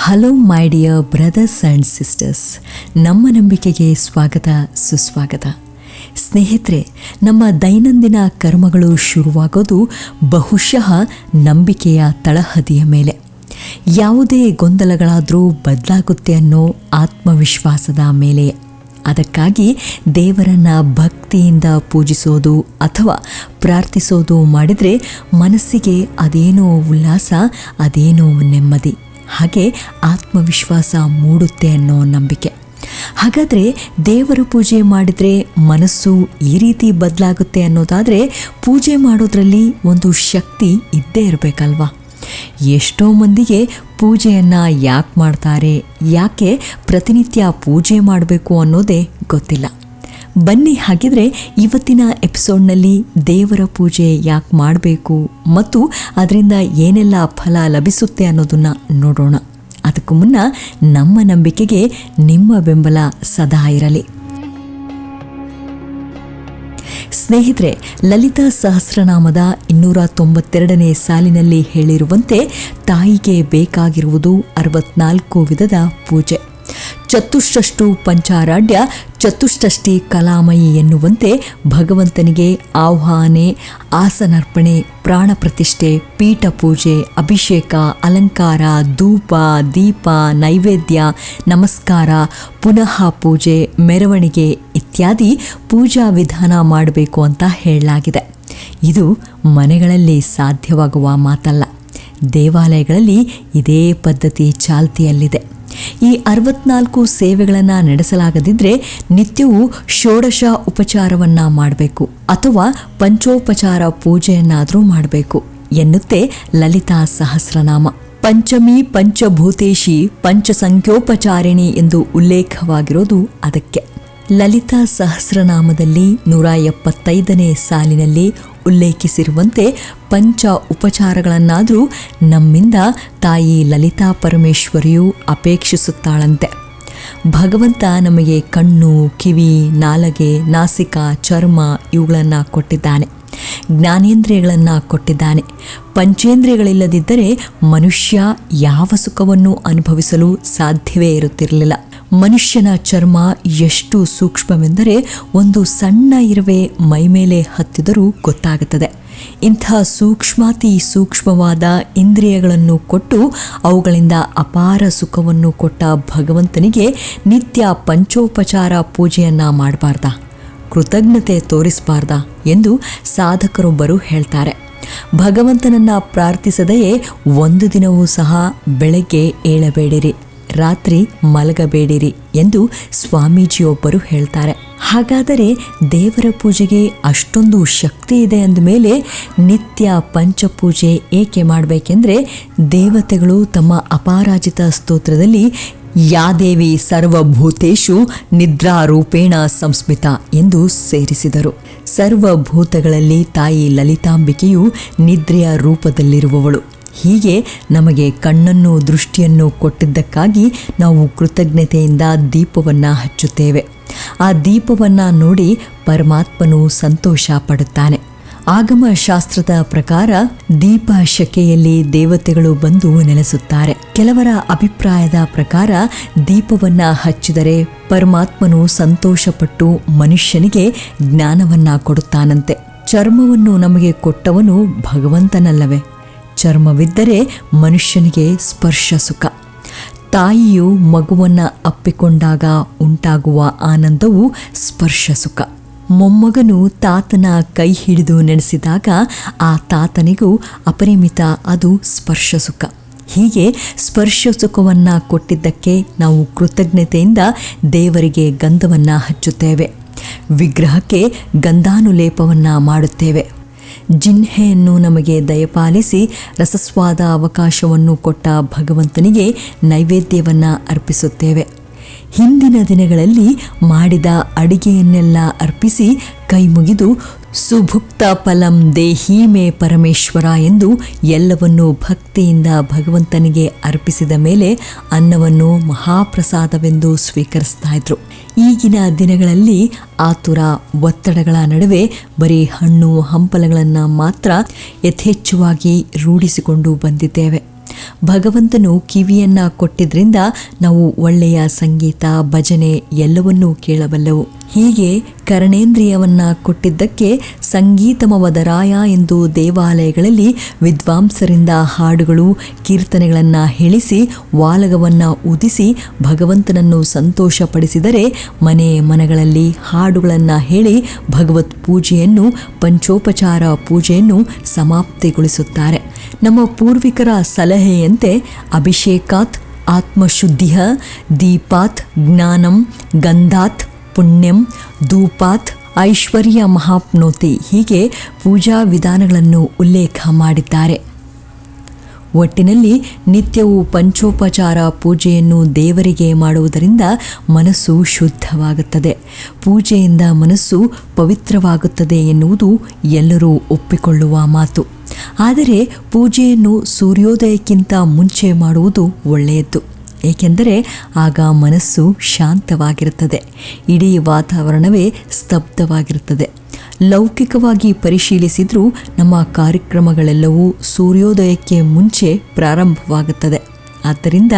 Hello my dear brothers and sisters ನಮ್ಮ ನಂಬಿಕೆಗೆ ಸ್ವಾಗತ, ಸುಸ್ವಾಗತ. ಸ್ನೇಹಿತರೆ, ನಮ್ಮ ದೈನಂದಿನ ಕರ್ಮಗಳು ಶುರುವಾಗೋದು ಬಹುಶಃ ನಂಬಿಕೆಯ ತಳಹದಿಯ ಮೇಲೆ. ಯಾವುದೇ ಗೊಂದಲಗಳಾದರೂ ಬದಲಾಗುತ್ತೆ ಅನ್ನೋ ಆತ್ಮವಿಶ್ವಾಸದ ಮೇಲೆ. ಅದಕ್ಕಾಗಿ ದೇವರನ್ನ ಭಕ್ತಿಯಿಂದ ಪೂಜಿಸೋದು ಅಥವಾ ಪ್ರಾರ್ಥಿಸೋದು ಮಾಡಿದರೆ ಮನಸ್ಸಿಗೆ ಅದೇನೋ ಉಲ್ಲಾಸ, ಅದೇನೋ ನೆಮ್ಮದಿ. ಹಾಗೆ ಆತ್ಮವಿಶ್ವಾಸ ಮೂಡುತ್ತೆ ಅನ್ನೋ ನಂಬಿಕೆ. ಹಾಗಾದರೆ ದೇವರ ಪೂಜೆ ಮಾಡಿದರೆ ಮನಸ್ಸು ಈ ರೀತಿ ಬದಲಾಗುತ್ತೆ ಅನ್ನೋದಾದರೆ ಪೂಜೆ ಮಾಡೋದ್ರಲ್ಲಿ ಒಂದು ಶಕ್ತಿ ಇದ್ದೇ ಇರಬೇಕಲ್ವಾ? ಎಷ್ಟೋ ಮಂದಿಗೆ ಪೂಜೆಯನ್ನು ಯಾಕೆ ಮಾಡ್ತಾರೆ, ಯಾಕೆ ಪ್ರತಿನಿತ್ಯ ಪೂಜೆ ಮಾಡಬೇಕು ಅನ್ನೋದೇ ಗೊತ್ತಿಲ್ಲ. ಬನ್ನಿ ಹಾಗಿದ್ರೆ ಇವತ್ತಿನ ಎಪಿಸೋಡ್ನಲ್ಲಿ ದೇವರ ಪೂಜೆ ಯಾಕೆ ಮಾಡಬೇಕು ಮತ್ತು ಅದರಿಂದ ಏನೆಲ್ಲ ಫಲ ಲಭಿಸುತ್ತೆ ಅನ್ನೋದನ್ನು ನೋಡೋಣ. ಅದಕ್ಕೂ ಮುನ್ನ ನಮ್ಮ ನಂಬಿಕೆಗೆ ನಿಮ್ಮ ಬೆಂಬಲ ಸದಾ ಇರಲಿ. ಸ್ನೇಹಿತರೆ, ಲಲಿತಾ ಸಹಸ್ರನಾಮದ ಇನ್ನೂರ ತೊಂಬತ್ತೆರಡನೇ ಸಾಲಿನಲ್ಲಿ ಹೇಳಿರುವಂತೆ ತಾಯಿಗೆ ಬೇಕಾಗಿರುವುದು ಅರವತ್ನಾಲ್ಕು ವಿಧದ ಪೂಜೆ. ಚತುಷ್ಷಷ್ಟು ಪಂಚಾರಾಢ್ಯ ಚತುಷ್ಟಷ್ಟಿ ಕಲಾಮಯಿ ಎನ್ನುವಂತೆ ಭಗವಂತನಿಗೆ ಆಹ್ವಾನೆ, ಆಸನರ್ಪಣೆ, ಪ್ರಾಣ ಪ್ರತಿಷ್ಠೆ, ಪೀಠ ಪೂಜೆ, ಅಭಿಷೇಕ, ಅಲಂಕಾರ, ಧೂಪ, ದೀಪ, ನೈವೇದ್ಯ, ನಮಸ್ಕಾರ, ಪುನಃ ಪೂಜೆ, ಮೆರವಣಿಗೆ ಇತ್ಯಾದಿ ಪೂಜಾ ವಿಧಾನ ಮಾಡಬೇಕು ಅಂತ ಹೇಳಲಾಗಿದೆ. ಇದು ಮನೆಗಳಲ್ಲಿ ಸಾಧ್ಯವಾಗುವ ಮಾತಲ್ಲ. ದೇವಾಲಯಗಳಲ್ಲಿ ಇದೇ ಪದ್ಧತಿ ಚಾಲ್ತಿಯಲ್ಲಿದೆ. ಈ ಅರವತ್ನಾಲ್ಕು ಸೇವೆಗಳನ್ನು ನಡೆಸಲಾಗದಿದ್ದರೆ ನಿತ್ಯವೂ ಷೋಡಶ ಉಪಚಾರವನ್ನು ಮಾಡಬೇಕು ಅಥವಾ ಪಂಚೋಪಚಾರ ಪೂಜೆಯನ್ನಾದರೂ ಮಾಡಬೇಕು ಎನ್ನುತ್ತೆ ಲಲಿತಾ ಸಹಸ್ರನಾಮ. ಪಂಚಮಿ, ಪಂಚಭೂತೇಶಿ, ಪಂಚಸಂಖ್ಯೋಪಚಾರಿಣಿ ಎಂದು ಉಲ್ಲೇಖವಾಗಿರೋದು ಅದಕ್ಕೆ. ಲಲಿತಾ ಸಹಸ್ರನಾಮದಲ್ಲಿ ನೂರ ಎಪ್ಪತ್ತೈದನೇ ಸಾಲಿನಲ್ಲಿ ಉಲ್ಲೇಖಿಸಿರುವಂತೆ ಪಂಚ ಉಪಚಾರಗಳನ್ನಾದರೂ ನಮ್ಮಿಂದ ತಾಯಿ ಲಲಿತಾ ಪರಮೇಶ್ವರಿಯು ಅಪೇಕ್ಷಿಸುತ್ತಾಳಂತೆ. ಭಗವಂತ ನಮಗೆ ಕಣ್ಣು, ಕಿವಿ, ನಾಲಗೆ, ನಾಸಿಕ, ಚರ್ಮ ಇವುಗಳನ್ನು ಕೊಟ್ಟಿದ್ದಾನೆ. ಜ್ಞಾನೇಂದ್ರಿಯಗಳನ್ನು ಕೊಟ್ಟಿದ್ದಾನೆ. ಪಂಚೇಂದ್ರಿಯಗಳಿಲ್ಲದಿದ್ದರೆ ಮನುಷ್ಯ ಯಾವ ಸುಖವನ್ನು ಅನುಭವಿಸಲು ಸಾಧ್ಯವೇ ಇರುತ್ತಿರಲಿಲ್ಲ. ಮನುಷ್ಯನ ಚರ್ಮ ಎಷ್ಟು ಸೂಕ್ಷ್ಮವೆಂದರೆ ಒಂದು ಸಣ್ಣ ಇರುವೆ ಮೈಮೇಲೆ ಹತ್ತಿದರೂ ಗೊತ್ತಾಗುತ್ತದೆ. ಇಂಥ ಸೂಕ್ಷ್ಮಾತಿ ಸೂಕ್ಷ್ಮವಾದ ಇಂದ್ರಿಯಗಳನ್ನು ಕೊಟ್ಟು ಅವುಗಳಿಂದ ಅಪಾರ ಸುಖವನ್ನು ಕೊಟ್ಟ ಭಗವಂತನಿಗೆ ನಿತ್ಯ ಪಂಚೋಪಚಾರ ಪೂಜೆಯನ್ನು ಮಾಡಬಾರ್ದ, ಕೃತಜ್ಞತೆ ತೋರಿಸಬಾರ್ದ ಎಂದು ಸಾಧಕರೊಬ್ಬರು ಹೇಳ್ತಾರೆ. ಭಗವಂತನನ್ನು ಪ್ರಾರ್ಥಿಸದೆಯೇ ಒಂದು ದಿನವೂ ಸಹ ಬೆಳಗ್ಗೆ ಏಳಬೇಡಿರಿ. ರಾತ್ರಿ ಮಲಗಬೇಡಿರಿ ಎಂದು ಸ್ವಾಮೀಜಿಯೊಬ್ಬರು ಹೇಳ್ತಾರೆ. ಹಾಗಾದರೆ ದೇವರ ಪೂಜೆಗೆ ಅಷ್ಟೊಂದು ಶಕ್ತಿ ಇದೆ ಅಂದಮೇಲೆ ನಿತ್ಯ ಪಂಚಪೂಜೆ ಏಕೆ ಮಾಡಬೇಕೆಂದರೆ ದೇವತೆಗಳು ತಮ್ಮ ಅಪಾರಾಜಿತ ಸ್ತೋತ್ರದಲ್ಲಿ ಯಾದೇವಿ ಸರ್ವಭೂತೇಶು ನಿದ್ರಾರೂಪೇಣ ಸಂಸ್ಮಿತ ಎಂದು ಸೇರಿಸಿದರು. ಸರ್ವಭೂತಗಳಲ್ಲಿ ತಾಯಿ ಲಲಿತಾಂಬಿಕೆಯು ನಿದ್ರೆಯ ರೂಪದಲ್ಲಿರುವವಳು. ಹೀಗೆ ನಮಗೆ ಕಣ್ಣನ್ನು ದೃಷ್ಟಿಯನ್ನು ಕೊಟ್ಟಿದ್ದಕ್ಕಾಗಿ ನಾವು ಕೃತಜ್ಞತೆಯಿಂದ ದೀಪವನ್ನು ಹಚ್ಚುತ್ತೇವೆ. ಆ ದೀಪವನ್ನು ನೋಡಿ ಪರಮಾತ್ಮನು ಸಂತೋಷ ಪಡುತ್ತಾನೆ. ಆಗಮ ಶಾಸ್ತ್ರದ ಪ್ರಕಾರ ದೀಪ ಶಕೆಯಲ್ಲಿ ದೇವತೆಗಳು ಬಂದು ನೆಲೆಸುತ್ತಾರೆ. ಕೆಲವರ ಅಭಿಪ್ರಾಯದ ಪ್ರಕಾರ ದೀಪವನ್ನ ಹಚ್ಚಿದರೆ ಪರಮಾತ್ಮನು ಸಂತೋಷಪಟ್ಟು ಮನುಷ್ಯನಿಗೆ ಜ್ಞಾನವನ್ನ ಕೊಡುತ್ತಾನಂತೆ. ಚರ್ಮವನ್ನು ನಮಗೆ ಕೊಟ್ಟವನು ಭಗವಂತನಲ್ಲವೇ? ಚರ್ಮವಿದ್ದರೆ ಮನುಷ್ಯನಿಗೆ ಸ್ಪರ್ಶ ಸುಖ. ತಾಯಿಯು ಮಗುವನ್ನು ಅಪ್ಪಿಕೊಂಡಾಗ ಉಂಟಾಗುವ ಆನಂದವು ಸ್ಪರ್ಶ ಸುಖ. ಮೊಮ್ಮಗನು ತಾತನ ಕೈ ಹಿಡಿದು ನೆನೆಸಿದಾಗ ಆ ತಾತನಿಗೂ ಅಪರಿಮಿತ ಅದು ಸ್ಪರ್ಶ ಸುಖ. ಹೀಗೆ ಸ್ಪರ್ಶ ಸುಖವನ್ನು ಕೊಟ್ಟಿದ್ದಕ್ಕೆ ನಾವು ಕೃತಜ್ಞತೆಯಿಂದ ದೇವರಿಗೆ ಗಂಧವನ್ನು ಹಚ್ಚುತ್ತೇವೆ. ವಿಗ್ರಹಕ್ಕೆ ಗಂಧಾನುಲೇಪವನ್ನು ಮಾಡುತ್ತೇವೆ. ಜಿನ್ಹೆಯನ್ನು ನಮಗೆ ದಯಪಾಲಿಸಿ ರಸಸ್ವಾದ ಅವಕಾಶವನ್ನು ಕೊಟ್ಟ ಭಗವಂತನಿಗೆ ನೈವೇದ್ಯವನ್ನು ಅರ್ಪಿಸುತ್ತೇವೆ. ಹಿಂದಿನ ದಿನಗಳಲ್ಲಿ ಮಾಡಿದ ಅಡಿಗೆಯನ್ನೆಲ್ಲ ಅರ್ಪಿಸಿ ಕೈ ಮುಗಿದು ಸುಭುಕ್ತ ಫಲಂ ದೇಹಿ ಮೇ ಪರಮೇಶ್ವರ ಎಂದು ಎಲ್ಲವನ್ನೂ ಭಕ್ತಿಯಿಂದ ಭಗವಂತನಿಗೆ ಅರ್ಪಿಸಿದ ಮೇಲೆ ಅನ್ನವನ್ನು ಮಹಾಪ್ರಸಾದವೆಂದು ಸ್ವೀಕರಿಸ್ತಾ ಇದ್ರು. ಈಗಿನ ದಿನಗಳಲ್ಲಿ ಆತುರ ಒತ್ತಡಗಳ ನಡುವೆ ಬರೀ ಹಣ್ಣು ಹಂಪಲಗಳನ್ನು ಮಾತ್ರ ಯಥೇಚ್ಛವಾಗಿ ರೂಢಿಸಿಕೊಂಡು ಬಂದಿದ್ದೇವೆ. ಭಗವಂತನು ಕಿವಿಯನ್ನು ಕೊಟ್ಟಿದ್ದರಿಂದ ನಾವು ಒಳ್ಳೆಯ ಸಂಗೀತ ಭಜನೆ ಎಲ್ಲವನ್ನೂ ಕೇಳಬಲ್ಲೆವು. ಹೀಗೆ ಕರ್ಣೇಂದ್ರಿಯವನ್ನ ಕೊಟ್ಟಿದ್ದಕ್ಕೆ ಸಂಗೀತಮವದರಾಯ ಎಂದು ದೇವಾಲಯಗಳಲ್ಲಿ ವಿದ್ವಾಂಸರಿಂದ ಹಾಡುಗಳು, ಕೀರ್ತನೆಗಳನ್ನು ಹೇಳಿಸಿ, ವಾಲಗವನ್ನು ಉದಿಸಿ ಭಗವಂತನನ್ನು ಸಂತೋಷಪಡಿಸಿದರೆ ಮನೆ ಮನಗಳಲ್ಲಿ ಹಾಡುಗಳನ್ನು ಹೇಳಿ ಭಗವತ್ ಪೂಜೆಯನ್ನು, ಪಂಚೋಪಚಾರ ಪೂಜೆಯನ್ನು ಸಮಾಪ್ತಿಗೊಳಿಸುತ್ತಾರೆ. ನಮ್ಮ ಪೂರ್ವಿಕರ ಸಲಹೆಯಂತೆ ಅಭಿಷೇಕಾತ್ ಆತ್ಮಶುದ್ಧಿಯ ದೀಪಾತ್, ಜ್ಞಾನಂ, ಗಂಧಾತ್ ಪುಣ್ಯಂ ಧೂಪಾತ್ ಐಶ್ವರ್ಯ ಮಹಾಪ್ನೋತಿ. ಹೀಗೆ ಪೂಜಾ ವಿಧಾನಗಳನ್ನು ಉಲ್ಲೇಖ ಮಾಡಿದ್ದಾರೆ. ಒಟ್ಟಿನಲ್ಲಿ ನಿತ್ಯವೂ ಪಂಚೋಪಚಾರ ಪೂಜೆಯನ್ನು ದೇವರಿಗೆ ಮಾಡುವುದರಿಂದ ಮನಸ್ಸು ಶುದ್ಧವಾಗುತ್ತದೆ. ಪೂಜೆಯಿಂದ ಮನಸ್ಸು ಪವಿತ್ರವಾಗುತ್ತದೆ ಎನ್ನುವುದು ಎಲ್ಲರೂ ಒಪ್ಪಿಕೊಳ್ಳುವ ಮಾತು. ಆದರೆ ಪೂಜೆಯನ್ನು ಸೂರ್ಯೋದಯಕ್ಕಿಂತ ಮುಂಚೆ ಮಾಡುವುದು ಒಳ್ಳೆಯದು. ಏಕೆಂದರೆ ಆಗ ಮನಸ್ಸು ಶಾಂತವಾಗಿರುತ್ತದೆ. ಇಡೀ ವಾತಾವರಣವೇ ಸ್ತಬ್ಧವಾಗಿರುತ್ತದೆ. ಲೌಕಿಕವಾಗಿ ಪರಿಶೀಲಿಸಿದರೂ ನಮ್ಮ ಕಾರ್ಯಕ್ರಮಗಳೆಲ್ಲವೂ ಸೂರ್ಯೋದಯಕ್ಕೆ ಮುಂಚೆ ಪ್ರಾರಂಭವಾಗುತ್ತದೆ. ಆದ್ದರಿಂದ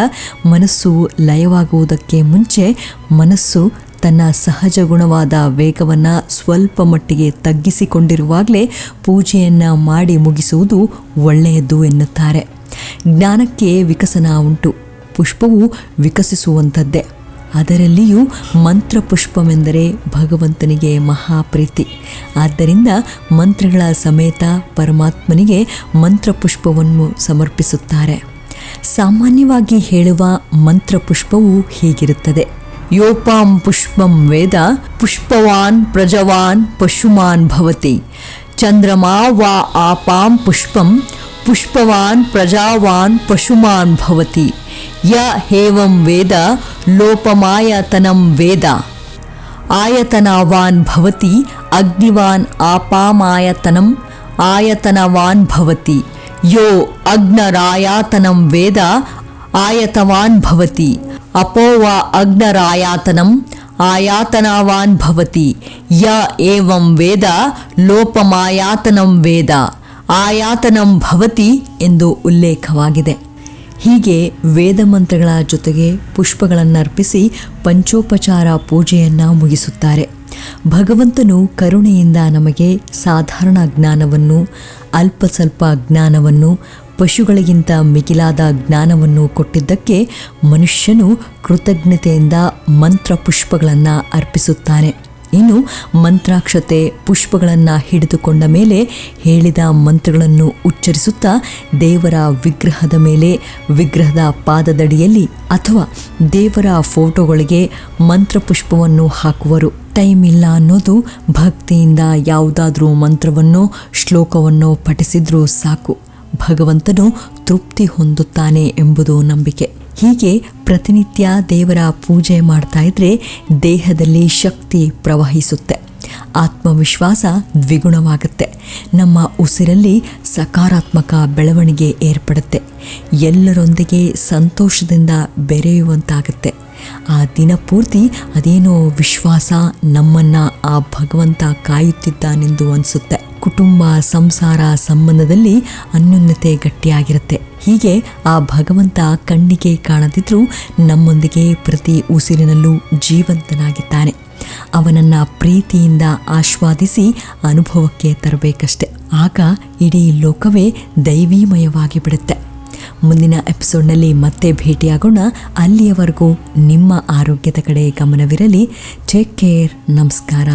ಮನಸ್ಸು ಲಯವಾಗುವುದಕ್ಕೆ ಮುಂಚೆ ಮನಸ್ಸು ತನ್ನ ಸಹಜ ಗುಣವಾದ ವೇಗವನ್ನು ಸ್ವಲ್ಪ ಮಟ್ಟಿಗೆ ತಗ್ಗಿಸಿಕೊಂಡಿರುವಾಗಲೇ ಪೂಜೆಯನ್ನು ಮಾಡಿ ಮುಗಿಸುವುದು ಒಳ್ಳೆಯದು ಎನ್ನುತ್ತಾರೆ. ಜ್ಞಾನಕ್ಕೆ ವಿಕಸನ ಉಂಟು. ಪುಷ್ಪವು ವಿಕಸಿಸುವಂಥದ್ದೇ. ಅದರಲ್ಲಿಯೂ ಮಂತ್ರಪುಷ್ಪವೆಂದರೆ ಭಗವಂತನಿಗೆ ಮಹಾಪ್ರೀತಿ. ಆದ್ದರಿಂದ ಮಂತ್ರಗಳ ಸಮೇತ ಪರಮಾತ್ಮನಿಗೆ ಮಂತ್ರಪುಷ್ಪವನ್ನು ಸಮರ್ಪಿಸುತ್ತಾರೆ. ಸಾಮಾನ್ಯವಾಗಿ ಹೇಳುವ ಮಂತ್ರಪುಷ್ಪವು ಹೀಗಿರುತ್ತದೆ. ಯೋಪಾಂ ಪುಷ್ಪಂ ವೇದ, ಪುಷ್ಪವಾನ್ ಪ್ರಜವಾನ್ ಪಶುಮಾನ್ ಭವತಿ. ಚಂದ್ರಮಾ ವಾ ಆಪಾಂ ಪುಷ್ಪಂ पुष्पवान् प्रजावान् पशुमान् भवति। य एवं वेद लोपमायतनं वेद। आयतनावान् भवति अग्निवान् आपामायतनम् आयतनवान् भवति। यो अग्नरायातनं वेद आयतवान् भवति। अपो वा अग्नरायातनम् आयातनावान् भवति। य एवं वेद लोपमायातनं वेद। ಆಯಾತನಂ ಭವತಿ ಎಂದು ಉಲ್ಲೇಖವಾಗಿದೆ. ಹೀಗೆ ವೇದ ಮಂತ್ರಗಳ ಜೊತೆಗೆ ಪುಷ್ಪಗಳನ್ನು ಅರ್ಪಿಸಿ ಪಂಚೋಪಚಾರ ಪೂಜೆಯನ್ನು ಮುಗಿಸುತ್ತಾರೆ. ಭಗವಂತನು ಕರುಣೆಯಿಂದ ನಮಗೆ ಸಾಧಾರಣ ಜ್ಞಾನವನ್ನು ಅಲ್ಪ ಸ್ವಲ್ಪ ಜ್ಞಾನವನ್ನು, ಪಶುಗಳಿಗಿಂತ ಮಿಗಿಲಾದ ಜ್ಞಾನವನ್ನು ಕೊಟ್ಟಿದ್ದಕ್ಕೆ ಮನುಷ್ಯನು ಕೃತಜ್ಞತೆಯಿಂದ ಮಂತ್ರ ಪುಷ್ಪಗಳನ್ನು ಅರ್ಪಿಸುತ್ತಾನೆ. ಇನ್ನು ಮಂತ್ರಾಕ್ಷತೆ ಪುಷ್ಪಗಳನ್ನು ಹಿಡಿದುಕೊಂಡ ಮೇಲೆ ಹೇಳಿದ ಮಂತ್ರಗಳನ್ನು ಉಚ್ಚರಿಸುತ್ತಾ ದೇವರ ವಿಗ್ರಹದ ಮೇಲೆ, ವಿಗ್ರಹದ ಪಾದದಡಿಯಲ್ಲಿ ಅಥವಾ ದೇವರ ಫೋಟೋಗಳಿಗೆ ಮಂತ್ರಪುಷ್ಪವನ್ನು ಹಾಕುವರು. ಟೈಮ್ ಇಲ್ಲ ಅನ್ನೋದು ಭಕ್ತಿಯಿಂದ ಯಾವುದಾದ್ರೂ ಮಂತ್ರವನ್ನೋ, ಶ್ಲೋಕವನ್ನು ಪಠಿಸಿದ್ರೂ ಸಾಕು. ಭಗವಂತನು ತೃಪ್ತಿ ಹೊಂದುತ್ತಾನೆ ಎಂಬುದು ನಂಬಿಕೆ. ಹೀಗೆ ಪ್ರತಿನಿತ್ಯ ದೇವರ ಪೂಜೆ ಮಾಡ್ತಾ ಇದ್ರೆ ದೇಹದಲ್ಲಿ ಶಕ್ತಿ ಪ್ರವಹಿಸುತ್ತೆ. ಆತ್ಮವಿಶ್ವಾಸ ದ್ವಿಗುಣವಾಗುತ್ತೆ. ನಮ್ಮ ಉಸಿರಲ್ಲಿ ಸಕಾರಾತ್ಮಕ ಬೆಳವಣಿಗೆ ಏರ್ಪಡುತ್ತೆ. ಎಲ್ಲರೊಂದಿಗೆ ಸಂತೋಷದಿಂದ ಬೆರೆಯುವಂತಾಗುತ್ತೆ. ಆ ದಿನ ಪೂರ್ತಿ ಅದೇನೋ ವಿಶ್ವಾಸ ನಮ್ಮನ್ನು ಆ ಭಗವಂತ ಕಾಯುತ್ತಿದ್ದಾನೆಂದು ಅನಿಸುತ್ತೆ. ಕುಟುಂಬ, ಸಂಸಾರ ಸಂಬಂಧದಲ್ಲಿ ಅನ್ಯೋನ್ಯತೆ ಗಟ್ಟಿಯಾಗಿರುತ್ತೆ. ಹೀಗೆ ಆ ಭಗವಂತ ಕಣ್ಣಿಗೆ ಕಾಣದಿದ್ರೂ ನಮ್ಮೊಂದಿಗೆ ಪ್ರತಿ ಉಸಿರಿನಲ್ಲೂ ಜೀವಂತನಾಗಿದ್ದಾನೆ. ಅವನನ್ನ ಪ್ರೀತಿಯಿಂದ ಆಸ್ವಾದಿಸಿ ಅನುಭವಕ್ಕೆ ತರಬೇಕಷ್ಟೆ. ಆಗ ಇಡೀ ಲೋಕವೇ ದೈವೀಮಯವಾಗಿ ಬಿಡುತ್ತೆ. ಮುಂದಿನ ಎಪಿಸೋಡ್ನಲ್ಲಿ ಮತ್ತೆ ಭೇಟಿಯಾಗೋಣ. ಅಲ್ಲಿಯವರೆಗೂ ನಿಮ್ಮ ಆರೋಗ್ಯದ ಕಡೆ ಗಮನವಿರಲಿ. ಟೇಕ್ ಕೇರ್ ನಮಸ್ಕಾರ.